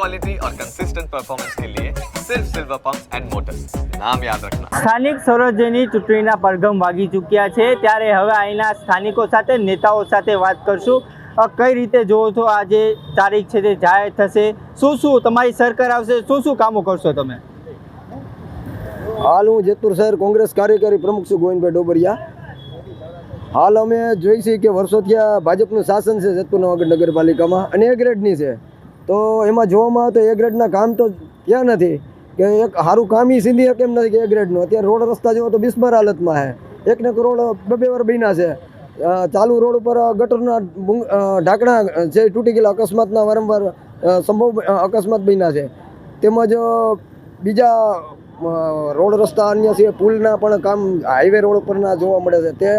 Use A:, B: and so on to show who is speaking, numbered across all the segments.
A: Quality और consistent performance के लिए सिर्फ सिल्वर पंप एंड मोटर्स नाम याद रखना
B: સ્થાનિક સ્વરાજ્યની ચૂંટણીના પડઘમ વાગી ચૂક્યા છે ત્યારે હવે અહીંના સ્થાનિકો સાથે નેતાઓ સાથે વાત કરશું અ, કઈ રીતે જોવો છો આજે તારીખ છે તે જાહેર થશે શું શું તમારી સરકાર આવશે શું શું કામો કરશો તમે
C: હાલ હું જેતપુર શહેર કોંગ્રેસ કાર્યકારી પ્રમુખ છું ગોવિંદભાઈ ડોબરિયા હાલ અમે જોઈ છીએ કે વર્ષોથી આ ભાજપનું શાસન છે જેતપુર નવાગઢ નગરપાલિકામાં અને એ ગ્રેડની છે તો એમાં જોવામાં આવે તો એ ગ્રેડના કામ તો ક્યાં નથી. કે એક સારું કામ એ સીધી કેમ નથી કે એ ગ્રેડનું અત્યારે રોડ રસ્તા જોવો તો બિસ્માર હાલતમાં છે. એકને એક રોડ બે વાર બન્યા છે. ચાલુ રોડ ઉપર ગટરના ઢાંકણા જે તૂટી ગયેલા અકસ્માતના વારંવાર સંભવ અકસ્માત બન્યા છે. તેમજ બીજા રોડ રસ્તા અન્ય છે. પુલના પણ કામ હાઈવે રોડ ઉપરના જોવા મળે છે. તે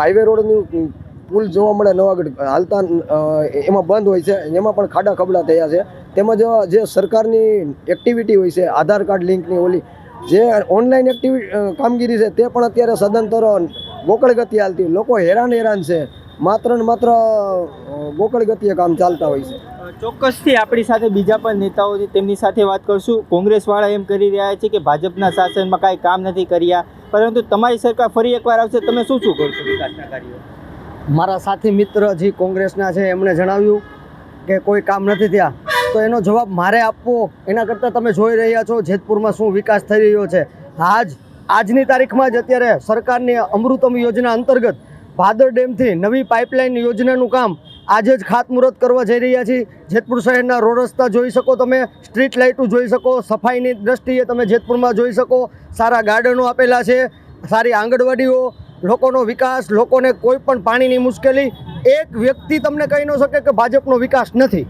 C: હાઈવે રોડનું પુલ જોવા મળે નવાગઢ હાલતા એમાં બંધ હોય છે. એમાં પણ ખાડા ખબડા થયા છે. તેમજ જે સરકારની એક્ટિવિટી હોય છે, આધાર કાર્ડ લિંકની ઓલી, જે ઓનલાઈન એક્ટિવિટી કામગીરી છે, તે પણ અત્યારે સદંતર ગોકળ ગતિ હાલતી. લોકો હેરાન હેરાન છે. માત્ર ને માત્ર ગોકળ ગતિએ કામ ચાલતા હોય છે.
B: ચોક્કસથી આપણી સાથે બીજા પણ નેતાઓ છે, તેમની સાથે વાત કરશું. કોંગ્રેસવાળા એમ કરી રહ્યા છે કે ભાજપના શાસનમાં કાંઈ કામ નથી કર્યા. પરંતુ તમારી સરકાર ફરી એકવાર આવશે, તમે શું શું કરશો વિકાસના કાર્યો?
D: મારા સાથી મિત્ર જે કોંગ્રેસના છે, એમણે જણાવ્યું કે કોઈ કામ નથી થયા. તો એનો જવાબ મારે આપવો, એના કરતાં તમે જોઈ રહ્યા છો જેતપુરમાં શું વિકાસ થઈ રહ્યો છે. આજ, આજની તારીખમાં જ અત્યારે સરકારની અમૃતમ યોજના અંતર્ગત ભાદર ડેમથી નવી પાઇપલાઇન યોજનાનું કામ આજે જ ખાતમુહૂર્ત કરવા જઈ રહ્યા છીએ. જેતપુર શહેરના રોડ રસ્તા જોઈ શકો તમે, સ્ટ્રીટ લાઇટો જોઈ શકો, સફાઈની દ્રષ્ટિએ તમે જેતપુરમાં જોઈ શકો. સારા ગાર્ડનો આપેલા છે, સારી આંગણવાડીઓ લોકોનો વિકાસ લોકોને કોઈ પણ પાણીની મુશ્કેલી એક વ્યક્તિ તમને કહી ન શકે કે ભાજપનો વિકાસ નથી.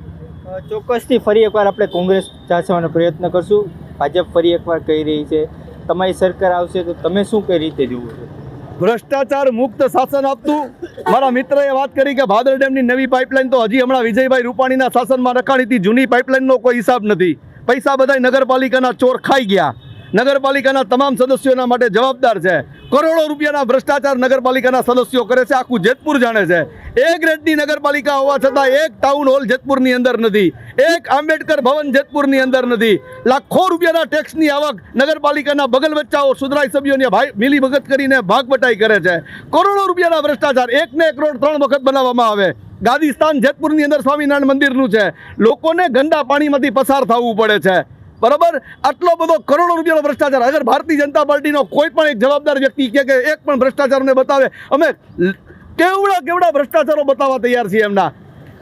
B: ચોક્કસથી ફરી એકવાર આપણે કોંગ્રેસ ચાસવાનો પ્રયત્ન કરશું. ભાજપ ફરી એકવાર કહી રહી છે તમારી સરકાર આવશે તો તમે શું કઈ રીતે જોવો છો?
E: ભ્રષ્ટાચાર મુક્ત શાસન આપતું? મારા મિત્રએ વાત કરી કે ભાદર ડેમની નવી પાઇપલાઇન તો હજી હમણાં વિજયભાઈ રૂપાણીના શાસનમાં રખાણી હતી. જૂની પાઇપલાઇનનો કોઈ હિસાબ નથી. પૈસા બધાય નગરપાલિકાના ચોર ખાઈ ગયા. નગરપાલિકાના તમામ સદસ્યોના માટે જવાબદાર છે. કરોડો રૂપિયાના ભ્રષ્ટાચાર નગરપાલિકાના સદસ્યો કરે છે. આખું જેતપુર જાણે છે. એ ગ્રેડની નગરપાલિકા હોવા છતાં એક ટાઉન હોલ જેતપુરની અંદર નથી. એક આંબેડકર ભવન જેતપુરની અંદર નથી. લાખો રૂપિયાના ટેક્સની આવક નગરપાલિકાના બગલ બચ્ચાઓ, સુધરાઈ સભ્યોને ભાઈ મિલી ભગત કરીને ભાગબટાઈ કરે છે. કરોડો રૂપિયાના ભ્રષ્ટાચાર એકને એક રોડ ત્રણ વખત બનાવવામાં આવે. ગાદીસ્તાન જેતપુરની અંદર સ્વામિનારાયણ મંદિરનું છે. લોકોને ગંદા પાણીમાંથી પસાર થવું પડે છે. બરાબર? આટલો બધો કરોડો રૂપિયાનો ભ્રષ્ટાચાર. અગર ભારતીય જનતા પાર્ટીનો કોઈ પણ એક જવાબદાર વ્યક્તિ કે કે એક પણ ભ્રષ્ટાચારને બતાવે, અમે કેવડા કેવડા ભ્રષ્ટાચારો બતાવવા તૈયાર છીએ એમના.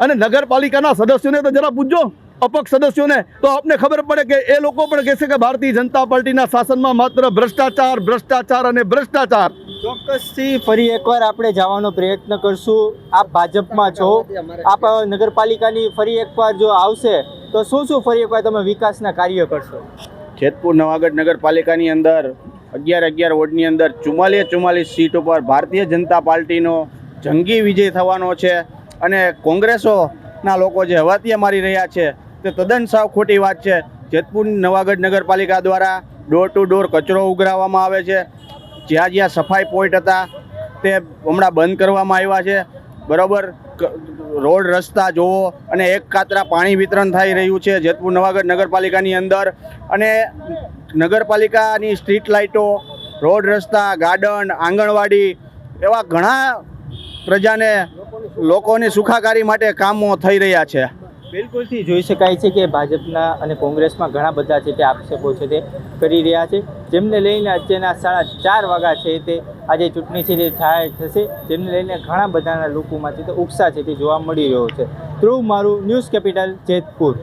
E: અને નગરપાલિકાના સદસ્યોને તો જરા પૂછજો, અપક્ષ સદસ્યોને, તો આપને ખબર પડે કે એ લોકો પણ કહેશે કે ભારતીય જનતા પાર્ટીના શાસનમાં માત્ર ભ્રષ્ટાચાર ભ્રષ્ટાચાર અને ભ્રષ્ટાચાર.
B: ચોક્કસથી ફરી એકવાર આપણે જવાનો પ્રયત્ન કરશું. આપ ભાજપમાં છો. આપ નગરપાલિકાની ફરી એકવાર જો આવશે તો શું શું ફરી એકવાર તમે વિકાસના કાર્ય કરશો?
F: જેતપુર નવાગઢ નગરપાલિકાની અંદર અગિયાર અગિયાર વોર્ડની અંદર ચુમ્માલીસ ચુમ્માલીસ સીટ ઉપર ભારતીય જનતા પાર્ટીનો જંગી વિજય થવાનો છે અને કોંગ્રેસોના લોકો જે હવાતિયા મારી રહ્યા છે તે તદ્દન સાવ ખોટી વાત છે. જેતપુર નવાગઢ નગરપાલિકા દ્વારા ડોર ટુ ડોર કચરો ઉઘરાવવામાં આવે છે. જ્યાં જ્યાં સફાઈ પોઈન્ટ હતા તે હમણાં બંધ કરવામાં આવ્યા છે. બરાબર રોડ રસ્તા જોવો અને એક કાતરા પાણી વિતરણ થઈ રહ્યું છે જેતપુર નવાગઢ નગરપાલિકાની અંદર અને નગરપાલિકાની સ્ટ્રીટ લાઇટો, રોડ રસ્તા, ગાર્ડન, આંગણવાડી એવા ઘણા પ્રજાને લોકોની સુખાકારી માટે કામો થઈ રહ્યા છે.
B: બિલકુલથી જોઈ શકાય છે કે ભાજપના અને કોંગ્રેસમાં ઘણા બધા છે તે આક્ષેપો છે તે કરી રહ્યા છે. જેમને લઈને અત્યારના સાડા ચાર વાગ્યા છે તે આજે ચૂંટણી છે તે થાય, થશે. જેમને લઈને ઘણા બધાના લોકોમાંથી તો ઉત્સાહ છે તે જોવા મળી રહ્યો છે. ધ્રુવ, મારું ન્યૂઝ કેપિટલ જેતપુર.